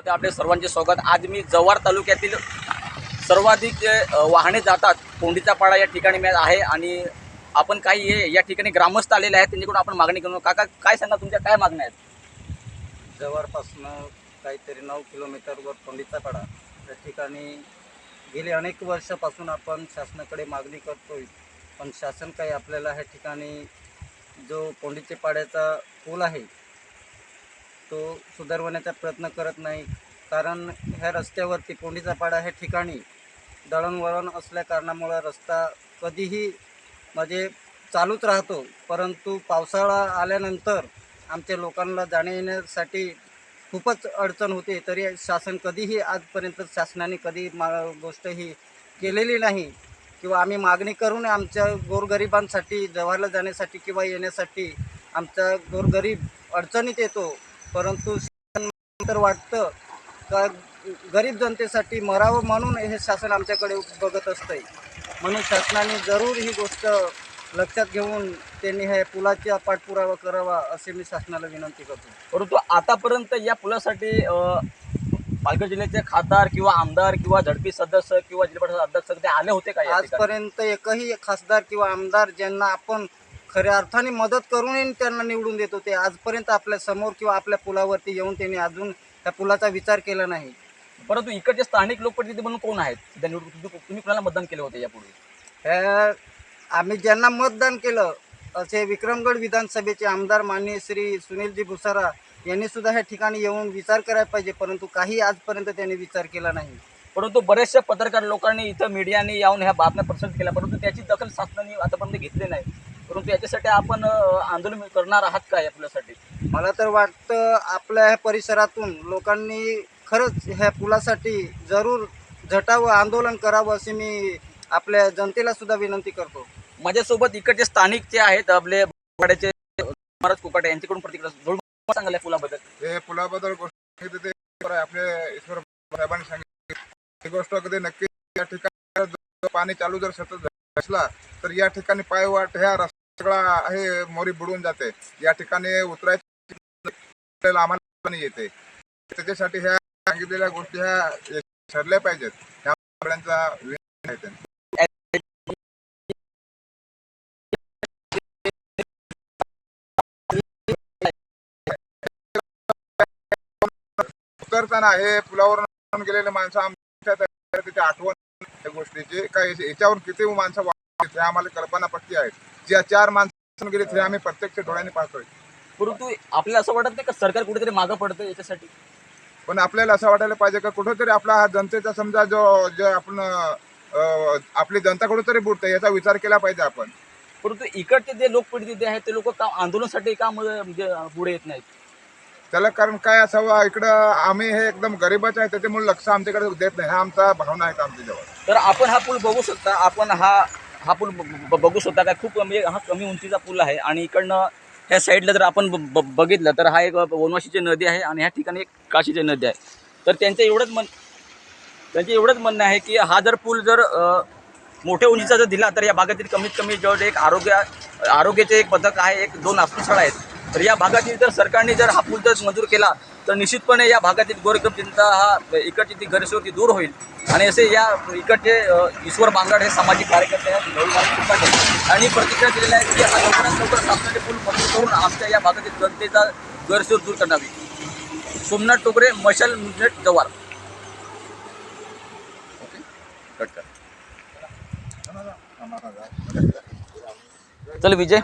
मध्ये आपले सर्वांचे स्वागत. आज मी जव्हार तालुक्यातील सर्वाधिक जे वाहने जातात कोंडीचा पाडा या ठिकाणी मी आहे आणि आपण काही हे या ठिकाणी ग्रामस्थ आलेले आहेत त्यांच्याकडून आपण मागणी करू. काका काय सांगा तुमच्या काय मागण्या आहेत? जवळपासनं काहीतरी नऊ किलोमीटरवर कोंडीचा पाडा. त्या ठिकाणी गेली अनेक वर्षापासून आपण शासनाकडे मागणी करतोय पण शासन काही आपल्याला ह्या ठिकाणी जो कोंडीचे पाड्याचा पूल आहे तो सुधारवण्याचा प्रयत्न करत नाही. कारण ह्या रस्त्यावरती कोंडीचा पाडा ह्या ठिकाणी दळणवळण असल्या कारणामुळं रस्ता कधीही म्हणजे चालूच राहतो. परंतु पावसाळा आल्यानंतर आमच्या लोकांना जाण्या येण्यासाठी खूपच अडचण होते. तरी शासन कधीही आजपर्यंत शासनाने कधी मा गोष्ट ही केलेली नाही किंवा आम्ही मागणी करून आमच्या गोरगरिबांसाठी जव्हारला जाण्यासाठी किंवा येण्यासाठी आमचा गोरगरीब अडचणीत येतो. परंतु तर वाटतं का गरीब जनतेसाठी मरावं म्हणून हे शासन आमच्याकडे बघत असतंय म्हणून शासनाने जरूर ही गोष्ट लक्षात घेऊन त्यांनी हे पुलाचा पाठपुरावा करावा असे मी शासनाला विनंती करतो परंतु आतापर्यंत या पुलासाठी पालघर जिल्ह्याचे खासदार किंवा आमदार किंवा झडपी सदस्य किंवा जिल्हा परिषद अध्यक्ष ते आले होते का? आजपर्यंत एकही खासदार किंवा आमदार ज्यांना आपण खऱ्या अर्थाने मदत करूनही त्यांना निवडून देत. होते आजपर्यंत आपल्यासमोर किंवा आपल्या पुलावरती येऊन त्यांनी अजून त्या पुलाचा विचार केला नाही. परंतु इकडचे स्थानिक लोकप्रतिनिधी म्हणून कोण आहेत? निवडणूक तुम्ही तुम्ही कोणाला मतदान केले होते यापूर्वी? आम्ही ज्यांना मतदान केलं असे विक्रमगड विधानसभेचे आमदार माननीय श्री सुनीलजी भुसारा यांनी सुद्धा ह्या ठिकाणी येऊन विचार करायला पाहिजे परंतु काही आजपर्यंत त्यांनी विचार केला नाही. परंतु बरेचशा पत्रकार लोकांनी इथं मीडियाने येऊन ह्या बातम्या प्रसारित केल्या परंतु त्याची दखल शासनाने आतापर्यंत घेतली नाही. परंतु याच्यासाठी आपण आंदोलन करणार आहात का या पुलासाठी मला तर वाटतं आपल्या ह्या परिसरातून लोकांनी खरंच ह्या पुलासाठी जरूर झटावं आंदोलन करावं अशी मी आपल्या जनतेला सुद्धा विनंती करतो. माझ्यासोबत इकडचे स्थानिक जे आहेत आपले वाड्याचे महाराज कुकाटे यांच्याकडून प्रतिक्रिया सांगाल या पुलाबद्दल? हे पुलाबद्दल गोष्ट सांगितली ते. आपले ईश्वर साहेबांनी सांगितली. ही गोष्ट कधी नक्की या ठिकाणी पाणी चालू जर सतत असला तर या ठिकाणी पायवाट ह्या रस्ता सगळा हे मोरी बुडून जाते. या ठिकाणी उतरायची आम्हाला येते. त्याच्यासाठी ह्या सांगितलेल्या गोष्टी ह्या ठरल्या पाहिजेत. ह्या सगळ्यांचा उतरताना हे पुलावर गेलेले माणसं आमच्या आठवण त्या गोष्टीची. काय याच्यावर किती माणसं हे आम्हाला कल्पना पक्की आहे ज्या चार माणसं गेली ते आम्ही प्रत्यक्ष डोळ्यांनी पाहतोय. परंतु आपल्याला असं वाटत नाही का सरकार कुठेतरी मागं पडतं याच्यासाठी? पण आपल्याला असं वाटायला पाहिजे का कुठेतरी आपला हा जनतेचा समजा जो जो आपण अं, आपली जनता कुठेतरी बुडते याचा विचार केला पाहिजे आपण. परंतु इकडचे जे लोकप्रतिनिधी आहेत ते लोक का आंदोलनासाठी का म्हणजे म्हणजे पुढे येत नाहीत? त्याला कारण काय असावं? इकडं आम्ही हे एकदम गरीबच आहे त्याच्यामुळे लक्ष आमच्याकडे देत नाही. हा आमचा भावना आहे आमच्या जवळ तर आपण हा पूल बघू शकता. आपण हा हा पूल ब- ब- बघू शकता काय खूप म्हणजे हा कमी उंचीचा पूल आहे आणि इकडनं ह्या साईडला जर आपण ब- ब- बघितलं तर हा एक वनवाशीची नदी आहे आणि ह्या ठिकाणी एक काशीची नदी आहे. तर त्यांचं एवढंच मन त्यांचं एवढंच म्हणणं आहे की हा जर पूल जर मोठ्या उंचीचा जर दिला तर या भागातील कमीत कमी जवळ एक आरोग्य आरोग्याचे एक पथक आहे एक दोन अस्पृशाळा आहेत. तर या भागातील जर सरकारने जर हा पूल जर मंजूर केला तर निश्चितपणे या भागातील गोरगरीब जनता हा इकडची ती गैरसोय दूर होईल. आणि असे या इकडचे ईश्वर बांगाड हे सामाजिक कार्यकर्ते आहेत. आणि प्रतिक्रिया दिलेल्या आहेत की हा लवकरात लवकर शासनाचे पूल मंजूर करून आमच्या या भागातील जनतेचा गैरसोय दूर करणावी सोमनाथ टोकरे मशाल मुजनेट जवार ओके कट कर. चल विजय.